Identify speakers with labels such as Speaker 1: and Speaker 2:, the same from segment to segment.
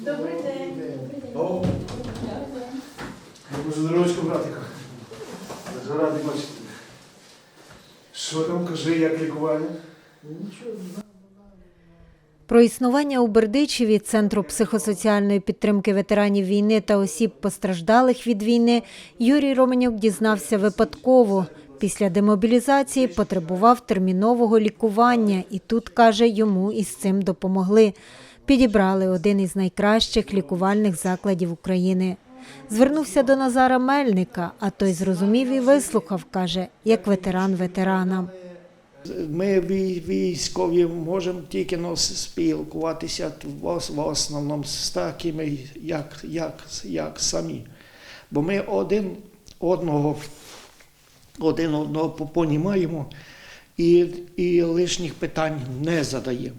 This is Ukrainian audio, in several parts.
Speaker 1: Добрий день.
Speaker 2: О, може здоровочку, братику. Дуже радий бачити. Що там, кажи, як лікування?
Speaker 3: Про існування у Бердичеві Центру психосоціальної підтримки ветеранів війни та осіб постраждалих від війни Юрій Романюк дізнався випадково. Після демобілізації потребував термінового лікування, і тут, каже, йому із цим допомогли. Підібрали один із найкращих лікувальних закладів України. Звернувся до Назара Мельника, а той зрозумів і вислухав, каже, як ветеран ветерана.
Speaker 4: Ми військові можемо тільки спілкуватися в основному з такими, як, як, як самі. Бо ми один одного, один одного по- понімаємо і, і лишніх питань не задаємо.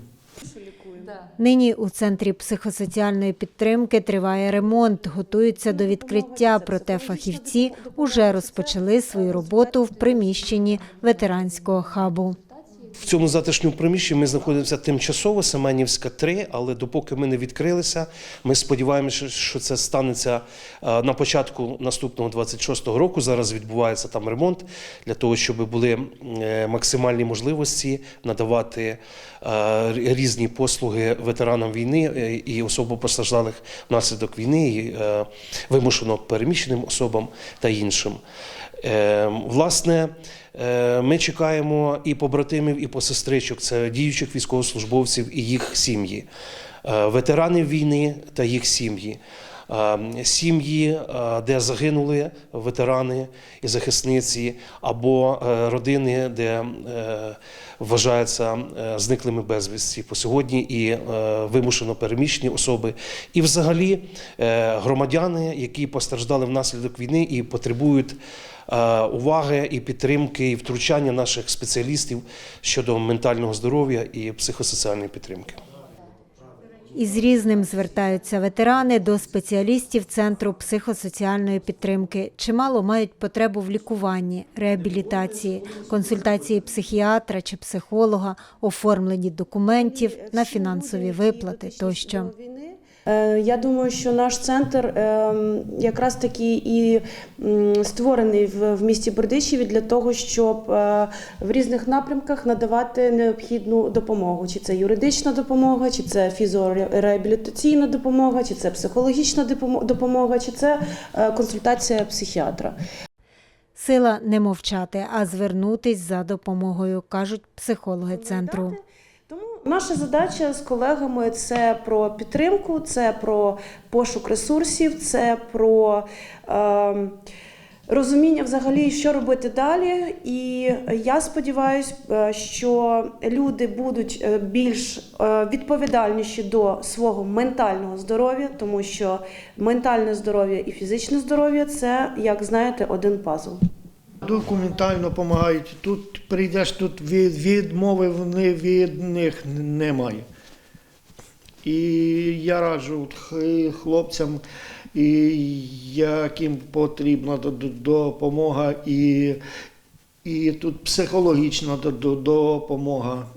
Speaker 3: Нині у центрі психосоціальної підтримки триває ремонт, готуються до відкриття. Проте фахівці уже розпочали свою роботу в приміщенні ветеранського хабу.
Speaker 2: В цьому затишному приміщенні ми знаходимося тимчасово, Семенівська 3, але допоки ми не відкрилися, ми сподіваємося, що це станеться е, на початку наступного 26-го року. Зараз відбувається там ремонт для того, щоб були е, максимальні можливості надавати е, різні послуги ветеранам війни і особам постраждалих внаслідок війни, і вимушено переміщеним особам та іншим. Е, Власне, ми чекаємо і побратимів, і посестричок, це діючих військовослужбовців і їх сім'ї, ветерани ветеранів війни та їх сім'ї. Е, Сім'ї, е, де загинули ветерани і захисниці, або е, родини, де вважаються зниклими безвісті по сьогодні, і вимушено переміщені особи, і взагалі громадяни, які постраждали внаслідок війни і потребують уваги і підтримки, і втручання наших спеціалістів щодо ментального здоров'я і психосоціальної підтримки.
Speaker 3: Із різним звертаються ветерани до спеціалістів Центру психосоціальної підтримки. Чимало мають потребу в лікуванні, реабілітації, консультації психіатра чи психолога, оформленні документів на фінансові виплати тощо.
Speaker 1: Е, Я думаю, що наш центр е, якраз таки і створений в місті Бердичеві для того, щоб е, в різних напрямках надавати необхідну допомогу. Чи це юридична допомога, чи це фізіореабілітаційна допомога, чи це психологічна допомога, чи це консультація психіатра.
Speaker 3: Сила не мовчати, а звернутись за допомогою, кажуть психологи центру.
Speaker 1: Наша задача з колегами це про підтримку, це про пошук ресурсів, це про е, розуміння взагалі, що робити далі. І я сподіваюся, що люди будуть е, більш е, відповідальніші до свого ментального здоров'я, тому що ментальне здоров'я і фізичне здоров'я це, як знаєте, один пазл.
Speaker 4: Документально допомагають. Тут прийдеш, тут від, відмови вони від них немає. І я раджу хлопцям, і яким потрібна допомога, і, і тут психологічна допомога.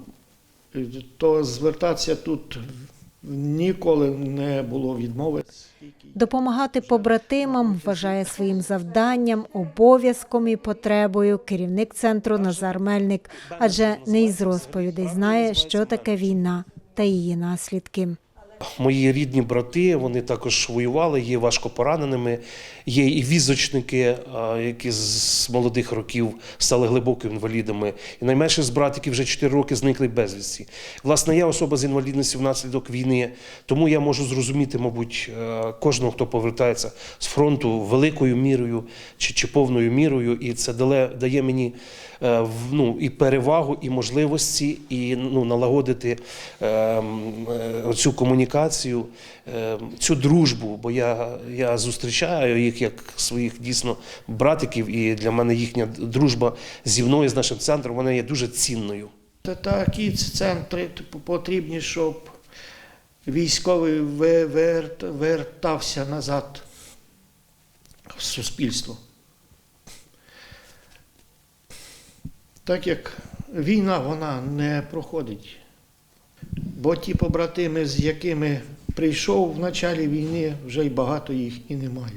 Speaker 4: То звертатися тут ніколи не було відмови.
Speaker 3: Допомагати побратимам вважає своїм завданням, обов'язком і потребою керівник центру Назар Мельник, адже не із розповідей знає, що таке війна та її наслідки.
Speaker 2: Мої рідні брати, вони також воювали, є важко пораненими. Є і візочники, які з молодих років стали глибоко інвалідами. І найменший з братиків вже 4 роки зникли безвісті. Власне, я особа з інвалідністю внаслідок війни, тому я можу зрозуміти, мабуть, е, кожного, хто повертається з фронту великою мірою чи, чи повною мірою, і це дає мені е, ну, і перевагу, і можливості, і ну, налагодити е, е, цю комунікацію, е, цю дружбу, бо я, я зустрічаю їх як своїх дійсно братиків, і для мене їхня дружба зі мною, з нашим центром, вона є дуже цінною.
Speaker 4: Та такі центри потрібні, щоб військовий вертався назад в суспільство. Так як війна вона не проходить. Бо ті побратими, з якими прийшов в началі війни, вже й багато їх і немає.